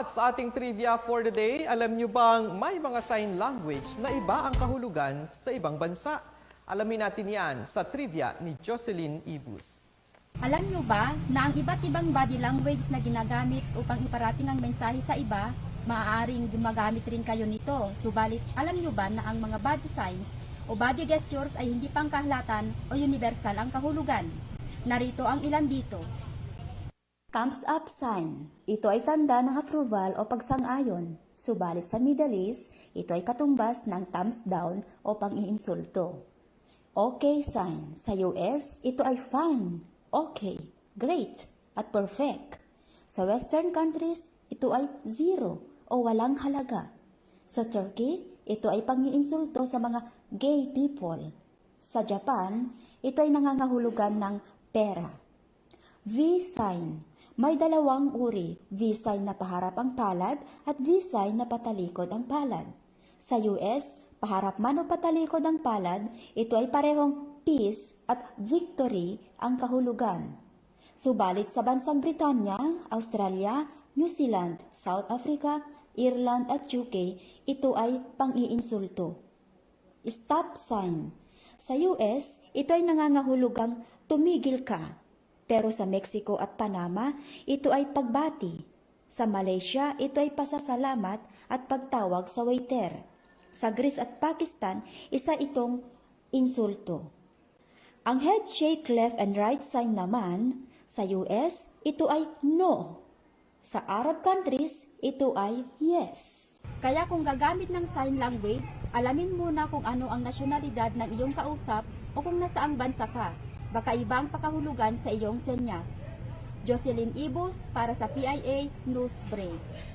At sa ating trivia for the day, alam nyo bang may mga sign language na iba ang kahulugan sa ibang bansa? Alamin natin yan sa trivia ni Jocelyn Ibus. Alam nyo ba na ang iba't ibang body language na ginagamit upang iparating ang mensahe sa iba, maaaring gumagamit rin kayo nito. Subalit, alam nyo ba na ang mga body signs o body gestures ay hindi pangkahlatan o universal ang kahulugan? Narito ang ilan dito. Thumbs up sign. Ito ay tanda ng approval o pagsang-ayon. Subalit sa Middle East, ito ay katumbas ng thumbs down o pang-iinsulto. Okay sign. Sa US, ito ay fine, okay, great, at perfect. Sa Western countries, ito ay zero o walang halaga. Sa Turkey, ito ay pang-iinsulto sa mga gay people. Sa Japan, ito ay nangangahulugan ng pera. V-sign. May dalawang uri, V-sign na paharap ang palad at V-sign na patalikod ang palad. Sa US, paharap man o patalikod ang palad, ito ay parehong peace at victory ang kahulugan. Subalit sa bansang Britanya, Australia, New Zealand, South Africa, Ireland at UK, ito ay pang-iinsulto. Stop sign. Sa US, ito ay nangangahulugang tumigil ka. Pero sa Mexico at Panama, ito ay pagbati. Sa Malaysia, ito ay pasasalamat at pagtawag sa waiter. Sa Greece at Pakistan, isa itong insulto. Ang head shake left and right sign naman, sa US, ito ay no. Sa Arab countries, ito ay yes. Kaya kung gagamit ng sign language, alamin muna kung ano ang nasyonalidad ng iyong kausap o kung nasaang bansa ka. Baka ibang pakahulugan sa iyong senyas. Jocelyn Ibos para sa PIA News Break.